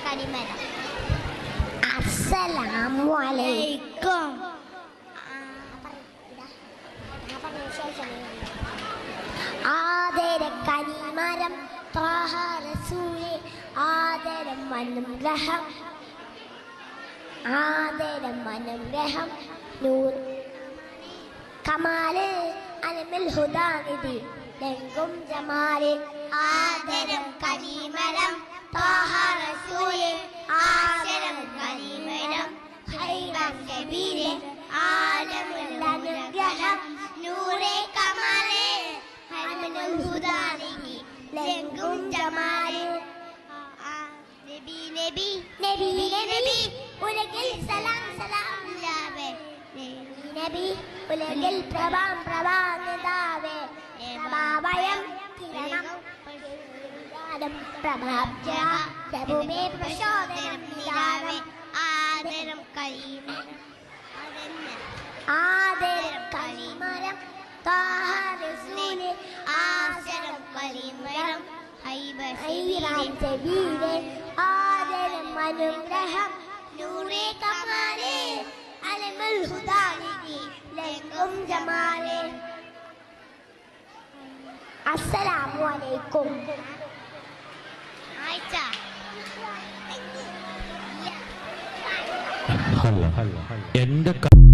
കനിമരം അസ്സലാമു അലൈക്കും ആദര കനിമരം ത്വാഹ റസൂലെ ആദരം മനുഗ്രഹം ആദരം മനുഗ്രഹം നൂർ കമാൽ അലമിൽ ഹുദാനിധി ലെങ്കും ജമാൽ ആദരം കനിമരം ലെങ്കും ജമാലെ ആ, നബി നബി നബി നബി ഉലകിൽ സലാം സലാം. ലാവേ നബി ഉലകിൽ പ്രഭാം നദാവേ പ്രഭാവയം കിരണം. പ്രഭാതം പ്രഭാബ്ജ പ്രഭുമേ പ്രശോദനം നിദാനം ആദരം കരീമരം ആദരം കലിമരം താഹരസൂലെ ആദരം കരീമരം ഐറാം ജബീലെ ആദരം അനുഗ്രഹം നൂറേ കമാലെ അലമൽ ഹുദാനിധി ലെങ്കും ജമാലെ. അസ്സലാമു അലൈക്കും. ആയിച്ച. ഹല്ല എന്റെ ക-